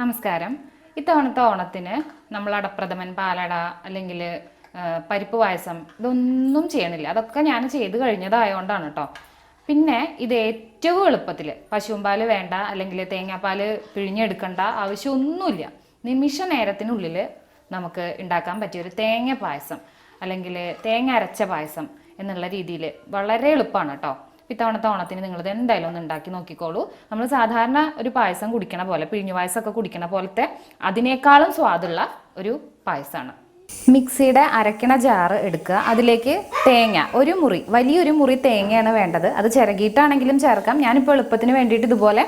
നമസ്കാരം. ഇത്തവണത്തെ ഓണത്തിന് നമ്മൾ അടപ്രഥമൻ പാലട അല്ലെങ്കിൽ പരിപ്പ് പായസം ഇതൊന്നും ചെയ്യണില്ല. അതൊക്കെ ഞാൻ ചെയ്ത് കഴിഞ്ഞതായതുകൊണ്ടാണ് കേട്ടോ പിന്നെ ഇത് ഏറ്റവും എളുപ്പത്തിൽ പശുമ്പാൽ വേണ്ട അല്ലെങ്കിൽ തേങ്ങാപ്പാൽ പിഴിഞ്ഞെടുക്കേണ്ട ആവശ്യമൊന്നുമില്ല. നിമിഷ നേരത്തിനുള്ളിൽ നമുക്ക് ഉണ്ടാക്കാൻ പറ്റിയ ഒരു തേങ്ങ പായസം അല്ലെങ്കിൽ തേങ്ങ അരച്ച പായസം എന്നുള്ള രീതിയിൽ വളരെ എളുപ്പമാണ് കേട്ടോ ഇത്തവണത്തെ ഓണത്തിന് നിങ്ങളിത് എന്തായാലും ഒന്ന് ഉണ്ടാക്കി നോക്കിക്കോളൂ. നമ്മൾ സാധാരണ ഒരു പായസം കുടിക്കണ പോലെ പിഴിഞ്ഞു പായസമൊക്കെ കുടിക്കണ പോലത്തെ അതിനേക്കാളും സ്വാദുള്ള ഒരു പായസമാണ് മിക്സിയുടെ അരക്കണ ജാറ് എടുക്കുക. അതിലേക്ക് തേങ്ങ ഒരു മുറി വലിയൊരു മുറി തേങ്ങയാണ് വേണ്ടത്. അത് ചിരകിയിട്ടാണെങ്കിലും ചേർക്കാം. ഞാനിപ്പോൾ എളുപ്പത്തിന് വേണ്ടിയിട്ട് ഇതുപോലെ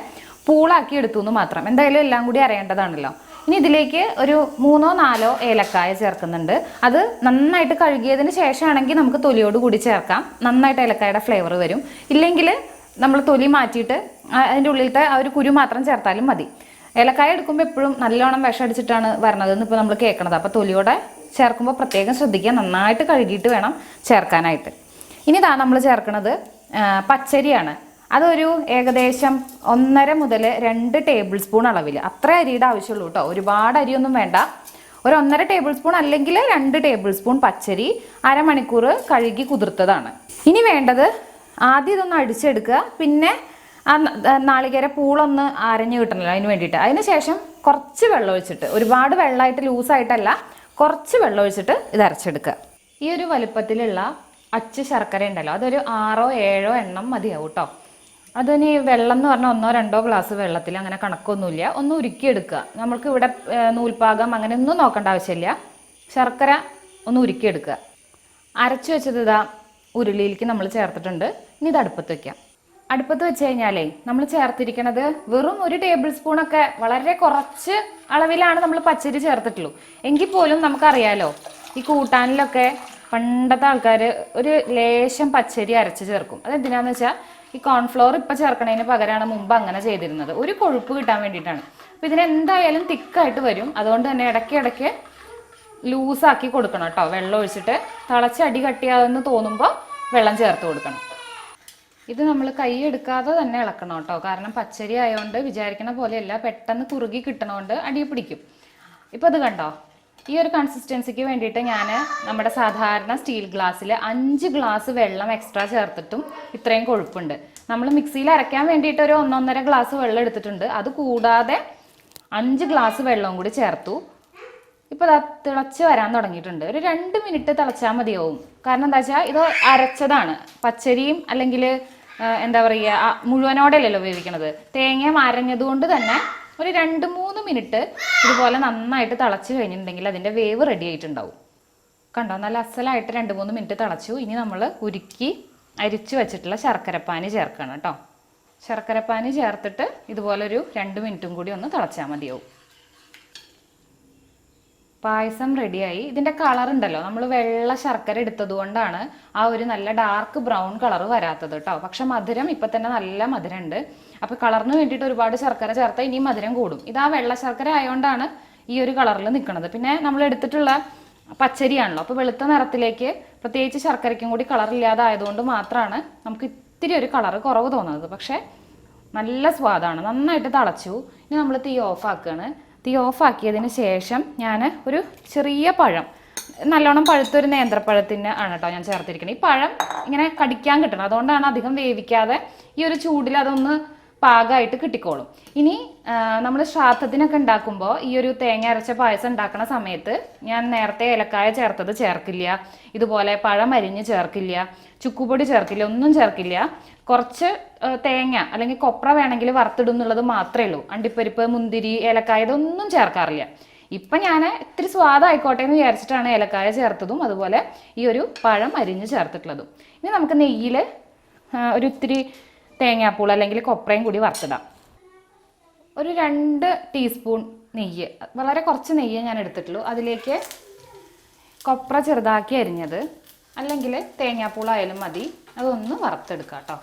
പൂളാക്കി എടുത്തു എന്ന് മാത്രം. എന്തായാലും എല്ലാം കൂടി അറിയേണ്ടതാണല്ലോ ഇനി ഇതിലേക്ക് ഒരു മൂന്നോ നാലോ ഏലക്കായ ചേർക്കുന്നുണ്ട്. അത് നന്നായിട്ട് കഴുകിയതിന് ശേഷമാണെങ്കിൽ നമുക്ക് തൊലിയോട് കൂടി ചേർക്കാം. നന്നായിട്ട് ഏലക്കായുടെ ഫ്ലേവർ വരും. ഇല്ലെങ്കിൽ നമ്മൾ തൊലി മാറ്റിയിട്ട് അതിന്റെ ഉള്ളിലത്തെ ആ ഒരു കുരു മാത്രം ചേർത്താലും മതി. ഏലക്കായ എടുക്കുമ്പോൾ എപ്പോഴും നല്ലോണം വിഷം അടിച്ചിട്ടാണ് വരണത് ഇപ്പോൾ നമ്മൾ കേൾക്കണത്. അപ്പോൾ തൊലിയോടെ ചേർക്കുമ്പോൾ പ്രത്യേകം ശ്രദ്ധിക്കുക. നന്നായിട്ട് കഴുകിയിട്ട് വേണം ചേർക്കാനായിട്ട്. ഇനി ഇതാ നമ്മൾ ചേർക്കുന്നത് പച്ചരിയാണ്. അതൊരു ഏകദേശം ഒന്നര മുതൽ രണ്ട് ടേബിൾ സ്പൂൺ അളവിൽ അത്ര അരിയുടെ ആവശ്യമുള്ളൂ കേട്ടോ ഒരുപാട് അരിയൊന്നും വേണ്ട. ഒരു ഒന്നര ടേബിൾ സ്പൂൺ അല്ലെങ്കിൽ രണ്ട് ടേബിൾ സ്പൂൺ പച്ചരി അരമണിക്കൂർ കഴുകി കുതിർത്തതാണ്. ഇനി വേണ്ടത് ആദ്യം ഇതൊന്ന് അടിച്ചെടുക്കുക. പിന്നെ ആ നാളികേര പൂളൊന്ന് അരഞ്ഞു കിട്ടണല്ലോ അതിന് വേണ്ടിയിട്ട്. അതിന് ശേഷം കുറച്ച് വെള്ളം ഒഴിച്ചിട്ട് ഒരുപാട് വെള്ളമായിട്ട് ലൂസായിട്ടല്ല കുറച്ച് വെള്ളം ഒഴിച്ചിട്ട് ഇത് അരച്ചെടുക്കുക. ഈ ഒരു വലുപ്പത്തിലുള്ള അച്ച് ശർക്കര ഉണ്ടല്ലോ അതൊരു ആറോ ഏഴോ എണ്ണം മതിയാവും കേട്ടോ അതിന് വെള്ളം എന്ന് പറഞ്ഞാൽ ഒന്നോ രണ്ടോ ഗ്ലാസ് വെള്ളത്തിൽ അങ്ങനെ കണക്കൊന്നുമില്ല. ഒന്ന് ഉരുക്കിയെടുക്കുക. നമ്മൾക്ക് ഇവിടെ നൂൽപ്പാകം അങ്ങനെ ഒന്നും നോക്കേണ്ട ആവശ്യമില്ല. ശർക്കര ഒന്ന് ഉരുക്കിയെടുക്കുക. അരച്ചു വെച്ചത് ഇതാ ഉരുളിയിലേക്ക് നമ്മൾ ചേർത്തിട്ടുണ്ട്. ഇനി ഇത് അടുപ്പത്ത് വെക്കാം. അടുപ്പത്ത് വെച്ച് കഴിഞ്ഞാലേ നമ്മൾ ചേർത്തിരിക്കണത് വെറും ഒരു ടേബിൾ സ്പൂണൊക്കെ വളരെ കുറച്ച് അളവിലാണ് നമ്മൾ പച്ചരി ചേർത്തിട്ടുള്ളൂ. എങ്കിൽ പോലും നമുക്കറിയാലോ ഈ കൂട്ടാനിലൊക്കെ പണ്ടത്തെ ആൾക്കാർ ഒരു ലേശം പച്ചരി അരച്ച് ചേർക്കും. അതെന്തിനാന്ന് വെച്ചാൽ ഈ കോൺഫ്ലോർ ഇപ്പം ചേർക്കണതിന് പകരമാണ് മുമ്പ് അങ്ങനെ ചെയ്തിരുന്നത്. ഒരു കൊഴുപ്പ് കിട്ടാൻ വേണ്ടിയിട്ടാണ്. അപ്പോൾ ഇതിനെന്തായാലും തിക്കായിട്ട് വരും. അതുകൊണ്ട് തന്നെ ഇടയ്ക്ക് ഇടയ്ക്ക് ലൂസാക്കി കൊടുക്കണം കേട്ടോ. വെള്ളം ഒഴിച്ചിട്ട് തിളച്ച് അടി കട്ടിയാതെന്ന് തോന്നുമ്പോൾ വെള്ളം ചേർത്ത് കൊടുക്കണം. ഇത് നമ്മൾ കൈ എടുക്കാതെ തന്നെ ഇളക്കണം കേട്ടോ. കാരണം പച്ചരി ആയതുകൊണ്ട് വിചാരിക്കണ പോലെയല്ല. പെട്ടെന്ന് കുറുകി കിട്ടണോണ്ട് അടിയെ പിടിക്കും. ഇപ്പൊ അത് കണ്ടോ? ഈ ഒരു കൺസിസ്റ്റൻസിക്ക് വേണ്ടിയിട്ട് ഞാൻ നമ്മുടെ സാധാരണ സ്റ്റീൽ ഗ്ലാസ്സിൽ അഞ്ച് ഗ്ലാസ് വെള്ളം എക്സ്ട്രാ ചേർത്തിട്ടും ഇത്രയും കൊഴുപ്പുണ്ട്. നമ്മൾ മിക്സിയിൽ അരയ്ക്കാൻ വേണ്ടിയിട്ട് ഒരു ഒന്നൊന്നര ഗ്ലാസ് വെള്ളം എടുത്തിട്ടുണ്ട്. അത് കൂടാതെ അഞ്ച് ഗ്ലാസ് വെള്ളവും കൂടി ചേർത്തു. ഇപ്പോൾ അത് തിളച്ച് വരാൻ തുടങ്ങിയിട്ടുണ്ട്. ഒരു രണ്ട് മിനിറ്റ് തിളച്ചാൽ മതിയാവും. കാരണം എന്താ വെച്ചാൽ ഇത് അരച്ചതാണ്. പച്ചരിയും അല്ലെങ്കിൽ എന്താ പറയുക മുഴുവനോടെയല്ലല്ലോ ഉപയോഗിക്കുന്നത് തേങ്ങയും അരഞ്ഞതുകൊണ്ട് തന്നെ ഒരു രണ്ട് മൂന്ന് മിനിറ്റ് ഇതുപോലെ നന്നായിട്ട് തിളച്ച് കഴിഞ്ഞിട്ടുണ്ടെങ്കിൽ അതിന്റെ വേവ് റെഡി ആയിട്ടുണ്ടാവും. കണ്ടോ? നല്ല അസലായിട്ട് രണ്ട് മൂന്ന് മിനിറ്റ് തിളച്ചു. ഇനി നമ്മൾ ഉരുക്കി അരിച്ചു വെച്ചിട്ടുള്ള ശർക്കരപ്പാനി ചേർക്കണം കേട്ടോ. ശർക്കരപ്പാനി ചേർത്തിട്ട് ഇതുപോലെ ഒരു രണ്ട് മിനിറ്റും കൂടി ഒന്ന് തിളച്ചാൽ മതിയാവും. പായസം റെഡിയായി ഇതിന്റെ കളർ ഉണ്ടല്ലോ. നമ്മൾ വെള്ള ശർക്കര എടുത്തത് കൊണ്ടാണ് ആ ഒരു നല്ല ഡാർക്ക് ബ്രൗൺ കളർ വരാത്തത് കേട്ടോ പക്ഷെ മധുരം ഇപ്പൊ തന്നെ നല്ല മധുരം ഉണ്ട് അപ്പൊ കളറിന് വേണ്ടിയിട്ട് ഒരുപാട് ശർക്കര ചേർത്താൽ ഇനി മധുരം കൂടും. ഇത് ആ വെള്ള ശർക്കര ആയതുകൊണ്ടാണ് ഈ ഒരു കളറിൽ നിൽക്കുന്നത് പിന്നെ നമ്മൾ എടുത്തിട്ടുള്ള പച്ചരിയാണല്ലോ. അപ്പൊ വെളുത്ത നിറത്തിലേക്ക് പ്രത്യേകിച്ച് ശർക്കരയ്ക്കും കൂടി കളർ ഇല്ലാതെ ആയതുകൊണ്ട് മാത്രമാണ് നമുക്ക് ഇത്തിരി ഒരു കളർ കുറവ് തോന്നുന്നത്. പക്ഷെ നല്ല സ്വാദാണ്. നന്നായിട്ട് തളച്ചു. ഇനി നമ്മൾ തീ ഓഫ് ആക്കുകയാണ് തീ ഓഫാക്കിയതിന് ശേഷം ഞാൻ ഒരു ചെറിയ പഴം നല്ലോണം പഴുത്തൊരു നേന്ത്രപ്പഴത്തിന് ആണ് കേട്ടോ ഞാൻ ചേർത്തിരിക്കുന്നത് ഈ പഴം ഇങ്ങനെ കടിക്കാൻ കിട്ടണം. അതുകൊണ്ടാണ് അധികം വേവിക്കാതെ ഈ ഒരു ചൂടിൽ അതൊന്ന് പാകമായിട്ട് കിട്ടിക്കോളും. ഇനി നമ്മൾ ശ്രാദ്ധത്തിനൊക്കെ ഉണ്ടാക്കുമ്പോൾ ഈ ഒരു തേങ്ങ അരച്ച പായസം ഉണ്ടാക്കുന്ന സമയത്ത് ഞാൻ നേരത്തെ ഏലക്കായ ചേർത്തത് ചേർക്കില്ല. ഇതുപോലെ പഴം അരിഞ്ഞ് ചേർക്കില്ല. ചുക്കുപൊടി ചേർക്കില്ല. ഒന്നും ചേർക്കില്ല. കുറച്ച് തേങ്ങ അല്ലെങ്കിൽ കൊപ്ര വേണമെങ്കിൽ വറുത്തിടും എന്നുള്ളത് മാത്രമേ ഉള്ളൂ. അണ്ടിപ്പരിപ്പ് മുന്തിരി ഏലക്കായ ഇതൊന്നും ചേർക്കാറില്ല. ഇപ്പം ഞാൻ ഇത്തിരി സ്വാദായിക്കോട്ടെ എന്ന് വിചാരിച്ചിട്ടാണ് ഏലക്കായ ചേർത്തതും അതുപോലെ ഈ ഒരു പഴം അരിഞ്ഞ് ചേർത്തിട്ടുള്ളതും. ഇനി നമുക്ക് നെയ്യിൽ ഒരു ഇത്തിരി തേങ്ങാപ്പൂൾ അല്ലെങ്കിൽ കൊപ്രയും കൂടി വറുത്തിടാം. ഒരു രണ്ട് ടീസ്പൂൺ നെയ്യ് വളരെ കുറച്ച് നെയ്യ് ഞാൻ എടുത്തിട്ടുള്ളൂ. അതിലേക്ക് കൊപ്ര ചെറുതാക്കി അരിഞ്ഞത് അല്ലെങ്കിൽ തേങ്ങാപ്പൂളായാലും മതി. അതൊന്ന് വറുത്തെടുക്കാം കേട്ടോ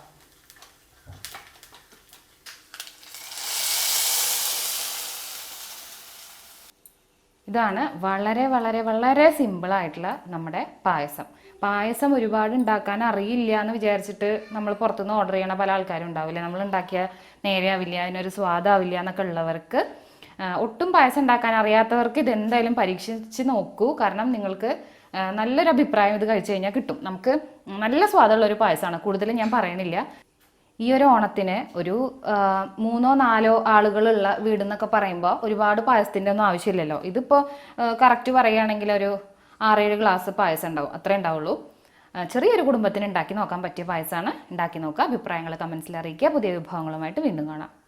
ഇതാണ് വളരെ വളരെ വളരെ സിമ്പിളായിട്ടുള്ള നമ്മുടെ പായസം. പായസം ഒരുപാട് ഉണ്ടാക്കാൻ അറിയില്ല എന്ന് വിചാരിച്ചിട്ട് നമ്മൾ പുറത്തുനിന്ന് ഓർഡർ ചെയ്യണ പല ആൾക്കാരും ഉണ്ടാവില്ല? നമ്മൾ ഉണ്ടാക്കിയ നേരെയാവില്ല അതിനൊരു സ്വാദാവില്ല എന്നൊക്കെ ഉള്ളവർക്ക് ഒട്ടും പായസം ഉണ്ടാക്കാൻ അറിയാത്തവർക്ക് ഇത് എന്തായാലും പരീക്ഷിച്ച് നോക്കൂ. കാരണം നിങ്ങൾക്ക് നല്ലൊരു അഭിപ്രായം ഇത് കഴിച്ചു കഴിഞ്ഞാൽ കിട്ടും. നമുക്ക് നല്ല സ്വാദുള്ള ഒരു പായസമാണ് കൂടുതലും ഞാൻ പറയണില്ല. ഈ ഒരു ഓണത്തിന് ഒരു മൂന്നോ നാലോ ആളുകളുള്ള വീടെന്നൊക്കെ പറയുമ്പോൾ ഒരുപാട് പായസത്തിന്റെ ഒന്നും ആവശ്യമില്ലല്ലോ ഇതിപ്പോൾ കറക്റ്റ് പറയുകയാണെങ്കിൽ ഒരു ആറേഴ് ഗ്ലാസ് പായസം ഉണ്ടാവും. അത്രേ ഉണ്ടാവുള്ളൂ. ചെറിയൊരു കുടുംബത്തിന് ഉണ്ടാക്കി നോക്കാൻ പറ്റിയ പായസമാണ്. ഉണ്ടാക്കി നോക്കുക. അഭിപ്രായങ്ങൾ കമൻസിൽ അറിയിക്കുക. പുതിയ വിഭവങ്ങളുമായിട്ട് വീണ്ടും കാണാം.